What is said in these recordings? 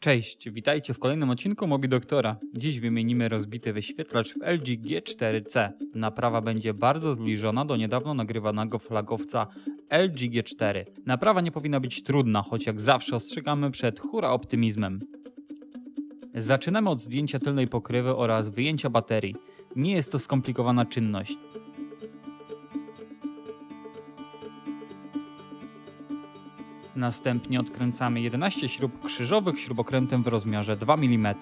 Cześć, witajcie w kolejnym odcinku Mobi Doktora. Dziś wymienimy rozbity wyświetlacz w LG G4C. Naprawa będzie bardzo zbliżona do niedawno nagrywanego flagowca LG G4. Naprawa nie powinna być trudna, choć jak zawsze ostrzegamy przed hura optymizmem. Zaczynamy od zdjęcia tylnej pokrywy oraz wyjęcia baterii. Nie jest to skomplikowana czynność. Następnie odkręcamy 11 śrub krzyżowych śrubokrętem w rozmiarze 2 mm.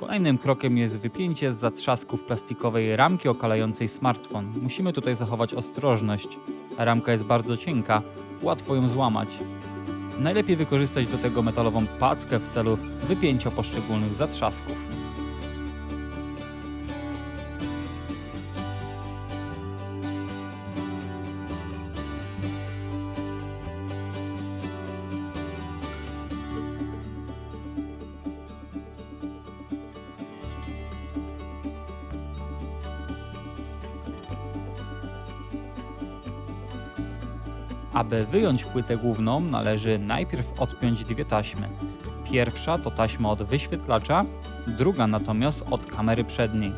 Kolejnym krokiem jest wypięcie z zatrzasków plastikowej ramki okalającej smartfon. Musimy tutaj zachować ostrożność. Ramka jest bardzo cienka, łatwo ją złamać. Najlepiej wykorzystać do tego metalową packę w celu wypięcia poszczególnych zatrzasków. Aby wyjąć płytę główną, należy najpierw odpiąć dwie taśmy. Pierwsza to taśma od wyświetlacza, druga natomiast od kamery przedniej.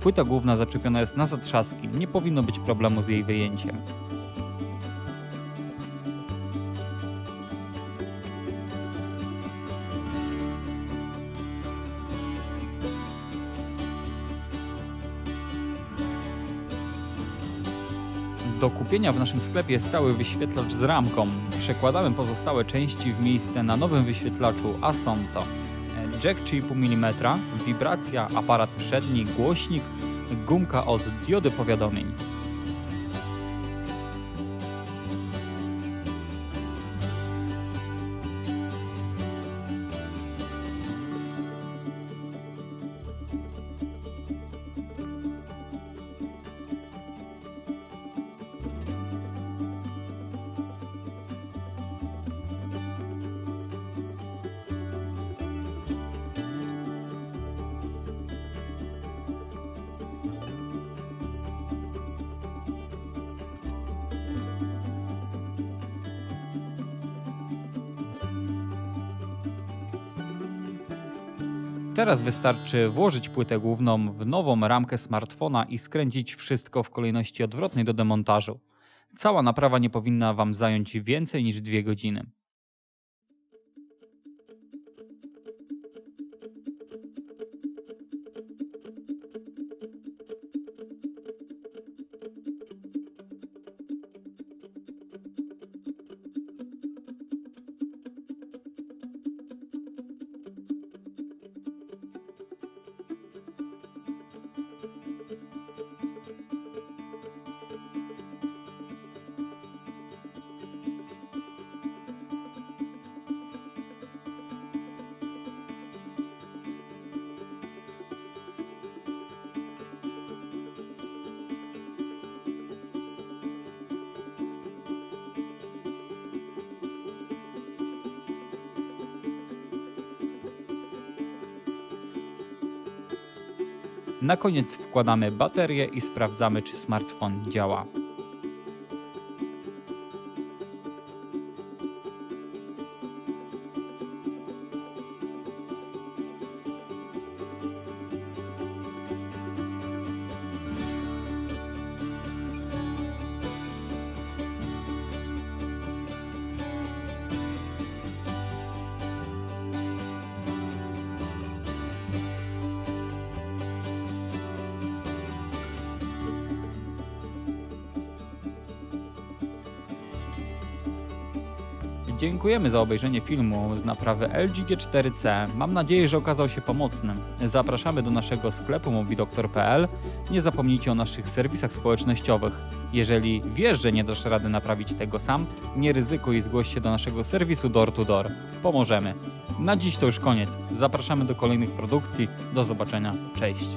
Płyta główna zaczepiona jest na zatrzaski, nie powinno być problemu z jej wyjęciem. Do kupienia w naszym sklepie jest cały wyświetlacz z ramką. Przekładamy pozostałe części w miejsce na nowym wyświetlaczu, a są to jack 3,5 mm, wibracja, aparat przedni, głośnik, gumka od diody powiadomień. Teraz wystarczy włożyć płytę główną w nową ramkę smartfona i skręcić wszystko w kolejności odwrotnej do demontażu. Cała naprawa nie powinna Wam zająć więcej niż 2 godziny. Na koniec wkładamy baterię i sprawdzamy, czy smartfon działa. Dziękujemy za obejrzenie filmu z naprawy LG G4C. Mam nadzieję, że okazał się pomocny. Zapraszamy do naszego sklepu mobidoktor.pl. Nie zapomnijcie o naszych serwisach społecznościowych. Jeżeli wiesz, że nie dasz rady naprawić tego sam, nie ryzykuj i zgłoś się do naszego serwisu Door to Door. Pomożemy. Na dziś to już koniec. Zapraszamy do kolejnych produkcji. Do zobaczenia. Cześć.